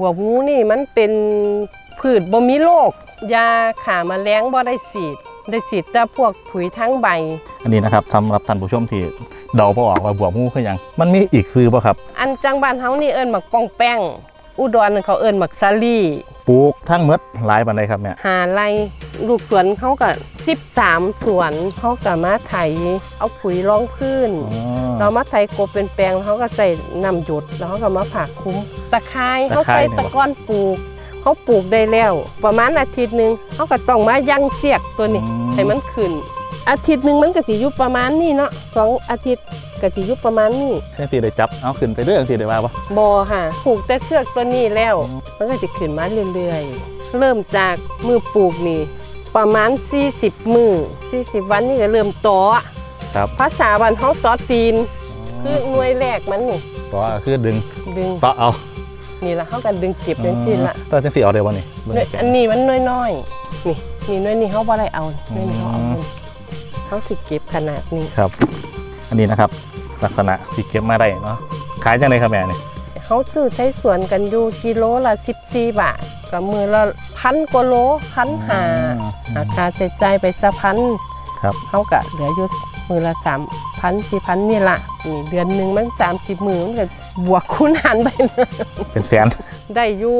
บวบงูนี่มันเป็นพืชบ่มีโรคยาขาแมลงบ่ได้ฉีด ได้ฉีดแต่พวกผุยทั้งใบ อันนี้นะครับสำหรับท่านผู้ชมที่เดาบ่ออกว่าบวบงูคือหยัง มันมีอีกซื้อบ่ครับ อันจังบ้านเฮานี่เอิ้นหมักป้องแป้ง อุดรนั่นเขาเอิ้นหมักซาลี่ปลูกทั้งหมดหลายปานใดครับแม่หาไร ลูกสวนเขาก็13 สวนเขาก็มาไถเอาปุ๋ยรองพื้นอ๋อเรามาไถกบเป็นแปลงแล้วเขาก็ใส่น้ำหยดแล้วเขาก็มาผักคุ้มตะไคร้เขาตะไคร้ใส่เนี่ยตะก้อนปลูกเขาปลูกได้แล้ว ประมาณอาทิตย์หนึ่งเขาก็ต้องมายั่งเสียกตัวนี้ให้มันขึ้น อาทิตย์หนึ่งมันก็สิอยู่ประมาณนี้เนาะสองอาทิตย์ก็สิอยู่ประมาณนี้จังซี่ได้จับเอาขึ้นไปเรื่อยจังซี่ได้ว่าบ่บอค่ะปลูกแต่เสือกตัวนี้แล้ว มันก็จะขึ้นมาเรื่อยๆเริ่มจากมือปลูกนี่ ประมาณ 40 มือ40 วันนี่ก็เริ่มตอครับภาษาบ้านเฮาตอตีน คือหน่วยแรกมันนี่ต่อคือดึงดึงต่อเอานี่ละเฮากันดึงเก็บจังซี่ละต่อจังซี่เอาได้บ่นี่เบิ่งหน่วยแกะอันนี้มันน้อยๆนี่นี่หน่วยนี้เฮาบ่ได้เอาหน่วยนี้เฮาเอาอืมเฮาสิเก็บขนาดนี้ครับ อันนี้นะครับ ลักษณะที่เก็บมาได้เนาะขายจังไดครับแม่นี่ เขาซื้อไทยสวนกันอยู่กิโลละ 14 บาทก็มือละพันกว่าโลพันหาอาคาใช้จ่ายไปสะพันครับเขาก็เหลืออยู่มือละสามพันสี่พันนี่ละนี่เดือนหนึ่งมันสามสิบมือมันก็บวกคูณหารไปเลยเป็นแสน ได้อยู่